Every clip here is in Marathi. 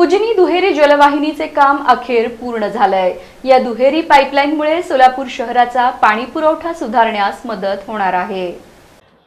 उजनी दुहेरी जलवाहिनीचे काम अखेर पूर्ण झालंय. या दुहेरी पाईपलाईनमुळे सोलापूर शहराचा पाणी पुरवठा सुधारण्यास मदत होणार आहे.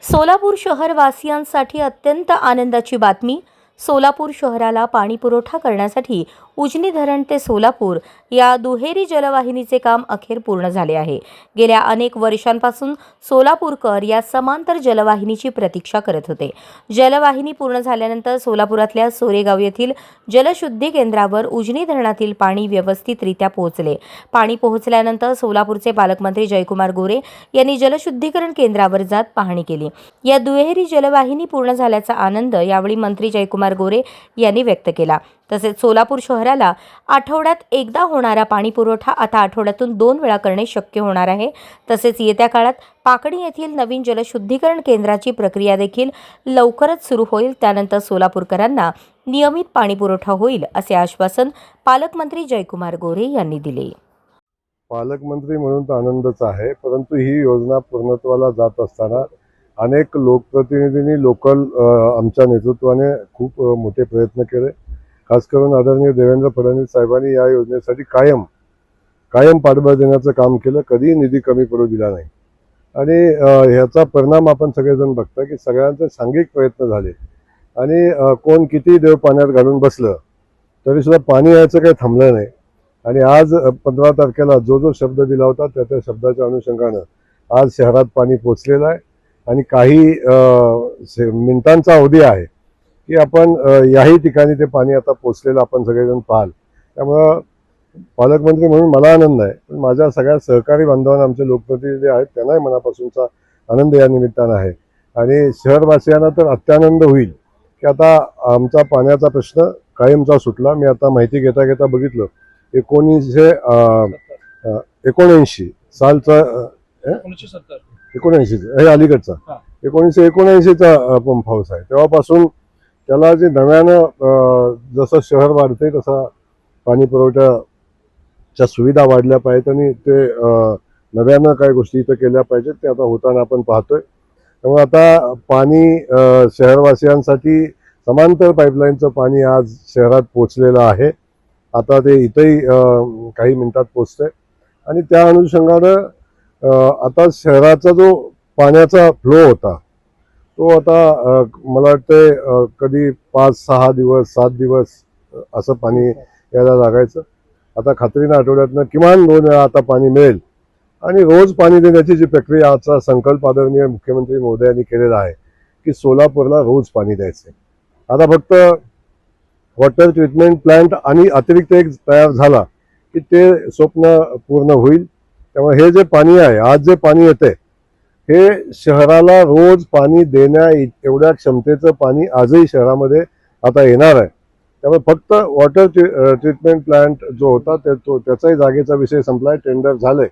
सोलापूर शहरवासियांसाठी अत्यंत आनंदाची बातमी सोलापूर शहराला पाणी पुरवठा करण्यासाठी उजनी धरण ते सोलापूर या दुहेरी जलवाहिनीचे काम अखेर पूर्ण झाले आहे. गेल्या अनेक वर्षांपासून सोलापूरकर या समांतर जलवाहिनीची प्रतीक्षा करत होते. जलवाहिनी पूर्ण झाल्यानंतर सोलापुरातल्या सोरेगाव येथील जलशुद्धी केंद्रावर उजनी धरणातील पाणी व्यवस्थितरित्या पोहोचले. पाणी पोहोचल्यानंतर सोलापूरचे पालकमंत्री जयकुमार गोरे यांनी जलशुद्धीकरण केंद्रावर जात पाहणी केली. या दुहेरी जलवाहिनी पूर्ण झाल्याचा आनंद यावेळी मंत्री जयकुमार गोरे यांनी व्यक्त केला. तसेच सोलापूर शहर शहराला आठवड्यात एकदा होणारा पाणी पुरवठा आता आठवड्यातून दोन वेळा करणे शक्य होणार आहे. तसेच येत्या काळात पाकडी येथील नवीन जलशुद्धीकरण केंद्राची प्रक्रिया देखील लवकरच सुरू होईल. त्यानंतर सोलापूरकरांना नियमित पाणी पुरवठा होईल असे आश्वासन पालकमंत्री जयकुमार गोरे यांनी दिले. पालकमंत्री म्हणून तर आनंदच आहे परंतु ही योजना पूर्णत्वाला जात असताना अनेक लोकप्रतिनिधींनी लोकल आमच्या नेतृत्वाने खूप मोठे प्रयत्न केले. खास करून आदरणीय देवेंद्र फडणवीस साहेबांनी या योजनेसाठी कायम कायम पाठबळ देण्याचं काम केलं कधीही निधी कमी पडू दिला नाही. आणि ह्याचा परिणाम आपण सगळेजण बघतो की सगळ्यांचे सांघिक प्रयत्न झाले. आणि कोण किती देव पाण्यात घालून बसलं तरीसुद्धा पाणी यायचं काही थांबलं नाही. आणि आज पंधरा तारखेला जो जो शब्द दिला होता त्या त्या शब्दाच्या अनुषंगानं आज शहरात पाणी पोचलेलं आहे. आणि काही मिनिटांचा अवधी आहे. की आपण याही ठिकाणी ते पाणी आता पोचलेलं आपण सगळेजण पाहाल. त्यामुळं पालकमंत्री म्हणून मला आनंद आहे. पण माझ्या सगळ्या सहकारी बांधवांना आमचे लोकप्रतिनिधी आहेत त्यांनाही मनापासूनचा आनंद या निमित्तानं आहे. आणि शहरवासियांना तर अत्यानंद होईल की आता आमचा पाण्याचा प्रश्न कायमचा सुटला. मी आता माहिती घेता घेता बघितलं. एकोणीसशे एकोणऐंशी सालचा एकोणऐंशी हे अलीकडचा. एकोणीसशे एकोणऐंशीचा पंप हाऊस आहे. तेव्हापासून त्याला जे नव्यानं जसं शहर वाढते तसा पाणी पुरवठ्याच्या सुविधा वाढल्या पाहिजेत आणि ते नव्यानं काय गोष्टी इथं केल्या पाहिजेत ते आता होताना आपण पाहतोय. त्यामुळे आता पाणी शहरवासियांसाठी समांतर पाईपलाईनचं पाणी आज शहरात पोचलेलं आहे. आता ते इथंही काही मिनिटात पोचतंय आणि त्या अनुषंगानं आता शहराचा जो पाण्याचा फ्लो होता तो आता मला वाटतंय कधी पाच सहा दिवस सात दिवस असं पाणी यायला लागायचं. आता खात्रीनं आठवड्यातनं किमान दोन वेळा आता पाणी मिळेल. आणि रोज पाणी देण्याची जी प्रक्रिया आजचा संकल्प आदरणीय मुख्यमंत्री महोदयांनी केलेला आहे की सोलापूरला रोज पाणी द्यायचं आता फक्त वॉटर ट्रीटमेंट प्लांट आणि अतिरिक्त एक तयार झाला की ते स्वप्न पूर्ण होईल. त्यामुळे हे जे पाणी आहे आज जे पाणी येते हे शहराला रोज पाणी देण्या एवढ्या क्षमतेचं पाणी आजही शहरामध्ये आता येणार आहे. त्यामुळे फक्त वॉटर ट्रीटमेंट प्लांट जो होता ते तो त्याचाही जागेचा विषय संपलाय टेंडर झालंय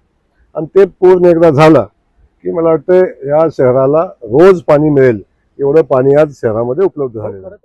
आणि ते पूर्ण एकदा झालं की मला वाटतं या शहराला रोज पाणी मिळेल. एवढं पाणी आज शहरामध्ये उपलब्ध झालेलं